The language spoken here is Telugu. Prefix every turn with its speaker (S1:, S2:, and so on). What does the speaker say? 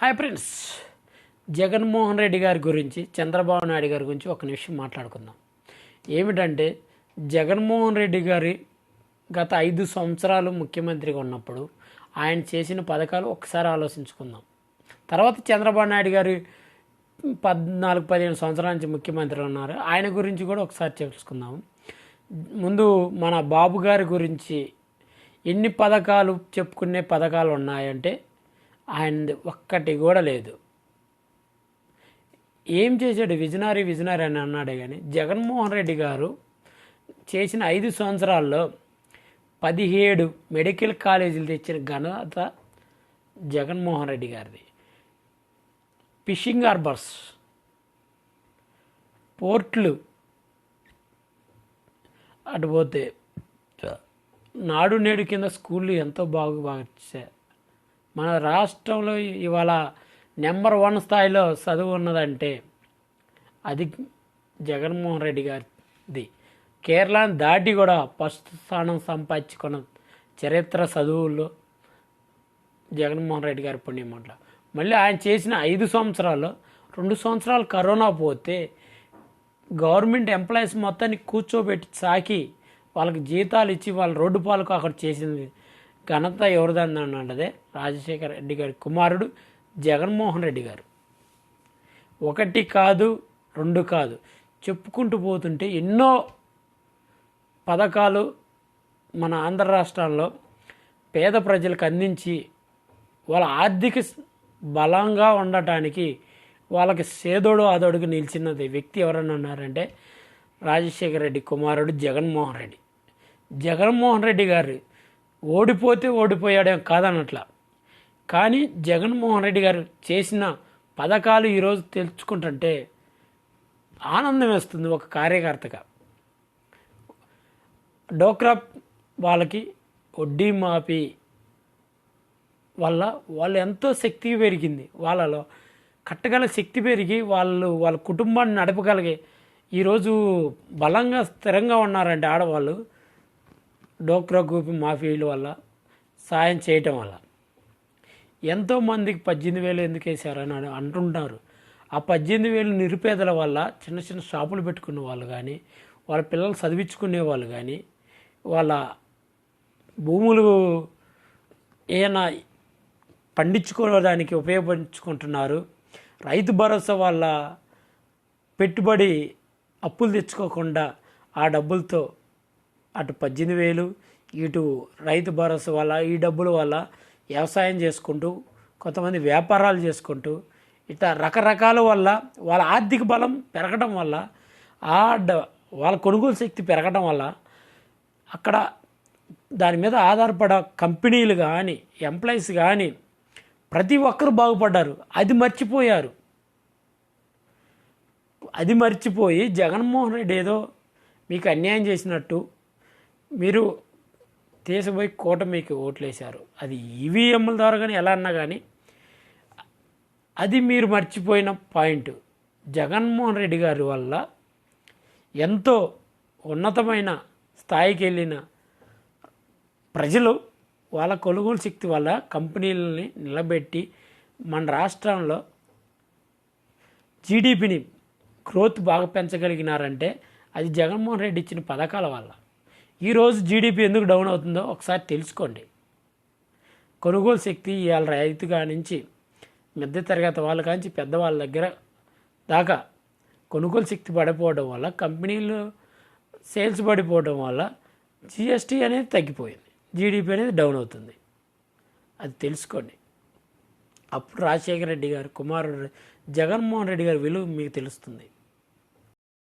S1: హాయ్ ఫ్రెండ్స్ జగన్మోహన్ రెడ్డి గారి గురించి చంద్రబాబు నాయుడు గారి గురించి ఒక నిమిషం మాట్లాడుకుందాం. ఏమిటంటే జగన్మోహన్ రెడ్డి గారి గత ఐదు సంవత్సరాలు ముఖ్యమంత్రిగా ఉన్నప్పుడు ఆయన చేసిన పథకాలు ఒకసారి ఆలోచించుకుందాం. తర్వాత చంద్రబాబు నాయుడు గారు పద్నాలుగు పదిహేను సంవత్సరాల నుంచి ముఖ్యమంత్రి ఉన్నారు. ఆయన గురించి కూడా ఒకసారి తెలుసుకుందాం. ముందు మన బాబు గారి గురించి ఎన్ని పథకాలు చెప్పుకునే పథకాలు ఉన్నాయంటే ఆయన ఒక్కటి కూడా లేదు. ఏం చేశాడు విజనరీ విజనరీ అని అన్నాడే కానీ జగన్మోహన్ రెడ్డి గారు చేసిన ఐదు సంవత్సరాల్లో పదిహేడు మెడికల్ కాలేజీలు తెచ్చిన ఘనత జగన్మోహన్ రెడ్డి గారిది. ఫిషింగ్ హార్బర్స్ పోర్ట్లు అటు పోతే నాడు నేడు కింద స్కూళ్ళు ఎంతో బాగా బాగా మన రాష్ట్రంలో ఇవాళ నెంబర్ వన్ స్థాయిలో చదువు ఉన్నదంటే అది జగన్మోహన్ రెడ్డి గారిది. కేరళను దాటి కూడా ఫస్ట్ స్థానం సంపాదించుకున్న చరిత్ర చదువుల్లో జగన్మోహన్ రెడ్డి గారి పుణ్యమట్ల మళ్ళీ ఆయన చేసిన ఐదు సంవత్సరాలు రెండు సంవత్సరాలు కరోనా పోతే గవర్నమెంట్ ఎంప్లాయీస్ మొత్తాన్ని కూర్చోబెట్టి సాకి వాళ్ళకి జీతాలు ఇచ్చి వాళ్ళ రోడ్డు పాలకు అక్కడ చేసింది ఘనత ఎవరిదని అన్నదే రాజశేఖర రెడ్డి గారి కుమారుడు జగన్మోహన్ రెడ్డి గారు. ఒకటి కాదు రెండు కాదు. చెప్పుకుంటూ పోతుంటే ఎన్నో పథకాలు మన ఆంధ్ర రాష్ట్రంలో పేద ప్రజలకు అందించి వాళ్ళ ఆర్థిక బలంగా ఉండటానికి వాళ్ళకి సేదోడు ఆదోడుగా నిలిచినది వ్యక్తి ఎవరన్నా ఉన్నారంటే రాజశేఖర రెడ్డి కుమారుడు జగన్మోహన్ రెడ్డి. జగన్మోహన్ రెడ్డి గారు ఓడిపోతే ఓడిపోయాడేం కాదన్నట్ల. కానీ జగన్మోహన్ రెడ్డి గారు చేసిన పథకాలు ఈరోజు తెలుసుకుంటుంటే ఆనందం వేస్తుంది ఒక కార్యకర్తగా. డోక్రా వాళ్ళకి వడ్డీ మాఫీ వల్ల వాళ్ళు ఎంతో శక్తి పెరిగింది. వాళ్ళలో కట్టగల శక్తి పెరిగి వాళ్ళు వాళ్ళ కుటుంబాన్ని నడపగలిగే ఈరోజు బలంగా స్థిరంగా ఉన్నారంటే ఆడవాళ్ళు. డోక్రా గ్రూప్ మాఫీల వల్ల సాయం చేయటం వల్ల. ఎంతోమందికి పద్దెనిమిది వేలు ఎందుకు వేశారని అంటుంటారు. ఆ పద్దెనిమిది వేలు నిరుపేదల వల్ల చిన్న చిన్న షాపులు పెట్టుకునే వాళ్ళు కానీ వాళ్ళ పిల్లలు చదివించుకునే వాళ్ళు కానీ వాళ్ళ భూములు ఏమైనా పండించుకోవడానికి ఉపయోగించుకుంటున్నారు. రైతు భరోసా వాళ్ళ పెట్టుబడి అప్పులు తెచ్చుకోకుండా ఆ డబ్బులతో అటు పద్దెనిమిది వేలు ఇటు రైతు భరోసా వల్ల ఈ డబ్బుల వల్ల వ్యవసాయం చేసుకుంటూ కొంతమంది వ్యాపారాలు చేసుకుంటూ ఇట్లా రకరకాల వల్ల వాళ్ళ ఆర్థిక బలం పెరగడం వల్ల ఆ డ వాళ్ళ కొనుగోలు శక్తి పెరగడం వల్ల అక్కడ దాని మీద ఆధారపడ కంపెనీలు కానీ ఎంప్లాయీస్ కానీ ప్రతి ఒక్కరు బాగుపడ్డారు. అది మర్చిపోయారు. అది మర్చిపోయి జగన్మోహన్ రెడ్డి ఏదో మీకు అన్యాయం చేసినట్టు మీరు తీసిపోయి కూటమికి ఓట్లేశారు. అది ఈవీఎంల ద్వారా కానీ ఎలా అన్నా కానీ అది మీరు మర్చిపోయిన పాయింట్. జగన్మోహన్ రెడ్డి గారి వల్ల ఎంతో ఉన్నతమైన స్థాయికి వెళ్ళిన ప్రజలు వాళ్ళ కొనుగోలు శక్తి వల్ల కంపెనీలని నిలబెట్టి మన రాష్ట్రంలో జీడిపిని గ్రోత్ బాగా పెంచగలిగినారంటే అది జగన్మోహన్ రెడ్డి ఇచ్చిన పథకాల వల్ల. ఈరోజు జీడిపి ఎందుకు డౌన్ అవుతుందో ఒకసారి తెలుసుకోండి. కొనుగోలు శక్తి ఇవాళ రైతుగా నుంచి మధ్య తరగతి వాళ్ళ కాంచి పెద్దవాళ్ళ దగ్గర దాకా కొనుగోలు శక్తి పడిపోవడం వల్ల కంపెనీలు సేల్స్ పడిపోవడం వల్ల జిఎస్టీ అనేది తగ్గిపోయింది. జీడిపి అనేది డౌన్ అవుతుంది. అది తెలుసుకోండి. అప్పుడు రాజశేఖర రెడ్డి గారు కుమారుడు జగన్మోహన్ రెడ్డి గారి విలువ మీకు తెలుస్తుంది.